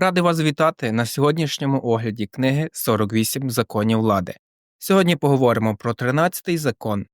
Радий вас вітати на сьогоднішньому огляді книги 48 законів влади. Сьогодні поговоримо про 13-й закон.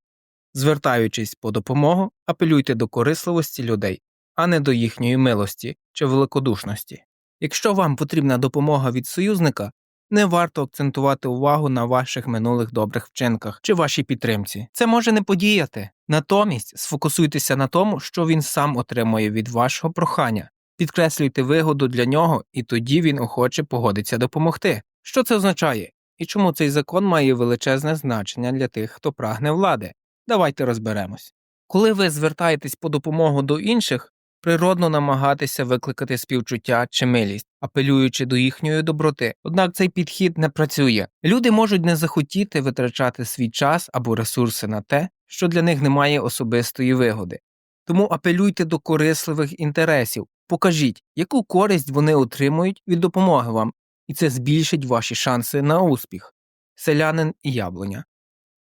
Звертаючись по допомогу, апелюйте до корисливості людей, а не до їхньої милості чи великодушності. Якщо вам потрібна допомога від союзника, не варто акцентувати увагу на ваших минулих добрих вчинках чи вашій підтримці. Це може не подіяти. Натомість сфокусуйтеся на тому, що він сам отримує від вашого прохання. Підкреслюйте вигоду для нього, і тоді він охоче погодиться допомогти. Що це означає? І чому цей закон має величезне значення для тих, хто прагне влади? Давайте розберемось. Коли ви звертаєтесь по допомогу до інших, природно намагатися викликати співчуття чи милість, апелюючи до їхньої доброти. Однак цей підхід не працює. Люди можуть не захотіти витрачати свій час або ресурси на те, що для них немає особистої вигоди. Тому апелюйте до корисливих інтересів, покажіть, яку користь вони отримують від допомоги вам, і це збільшить ваші шанси на успіх. Селянин і яблуня.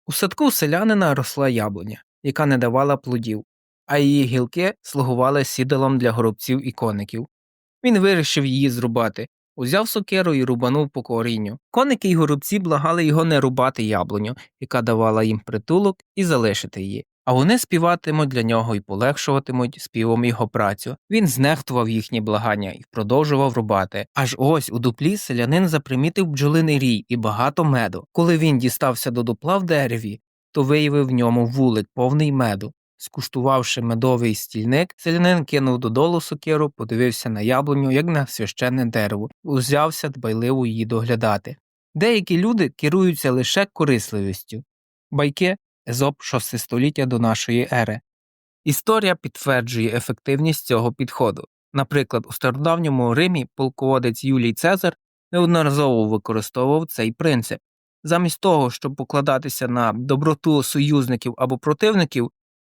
У садку селянина росла яблуня, яка не давала плодів, а її гілки слугували сідалом для горобців і коників. Він вирішив її зрубати, узяв сокиру і рубанув по корінню. Коники й горобці благали його не рубати яблуню, яка давала їм притулок, і залишити її. А вони співатимуть для нього і полегшуватимуть співом його працю. Він знехтував їхні благання і продовжував рубати. Аж ось у дуплі селянин запримітив бджолиний рій і багато меду. Коли він дістався до дупла в дереві, то виявив в ньому вулик повний меду. Скуштувавши медовий стільник, селянин кинув додолу сокиру, подивився на яблуню, як на священне дерево, узявся дбайливо її доглядати. Деякі люди керуються лише корисливістю. Байки Езоп 6 століття до нашої ери. Історія підтверджує ефективність цього підходу. Наприклад, у стародавньому Римі полководець Юлій Цезар неодноразово використовував цей принцип. Замість того, щоб покладатися на доброту союзників або противників,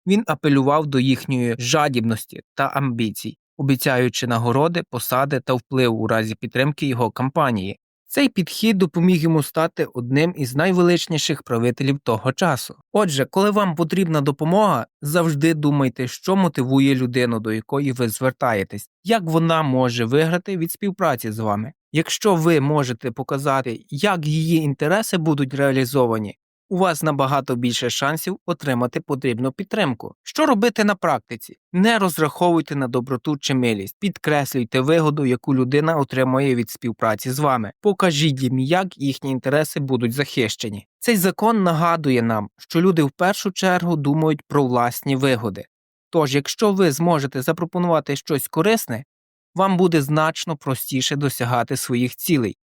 він апелював до їхньої жадібності та амбіцій, обіцяючи нагороди, посади та вплив у разі підтримки його кампанії. Цей підхід допоміг йому стати одним із найвеличніших правителів того часу. Отже, коли вам потрібна допомога, завжди думайте, що мотивує людину, до якої ви звертаєтесь, як вона може виграти від співпраці з вами. Якщо ви можете показати, як її інтереси будуть реалізовані, у вас набагато більше шансів отримати потрібну підтримку. Що робити на практиці? Не розраховуйте на доброту чи милість, підкреслюйте вигоду, яку людина отримує від співпраці з вами. Покажіть їм, як їхні інтереси будуть захищені. Цей закон нагадує нам, що люди в першу чергу думають про власні вигоди. Тож, якщо ви зможете запропонувати щось корисне, вам буде значно простіше досягати своїх цілей.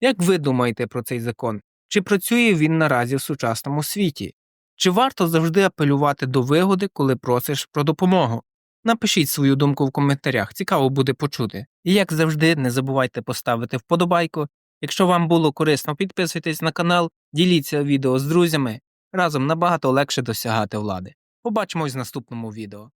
Як ви думаєте про цей закон? Чи працює він наразі в сучасному світі? Чи варто завжди апелювати до вигоди, коли просиш про допомогу? Напишіть свою думку в коментарях, цікаво буде почути. І як завжди, не забувайте поставити вподобайку. Якщо вам було корисно, підписуйтесь на канал, діліться відео з друзями. Разом набагато легше досягати влади. Побачимось в наступному відео.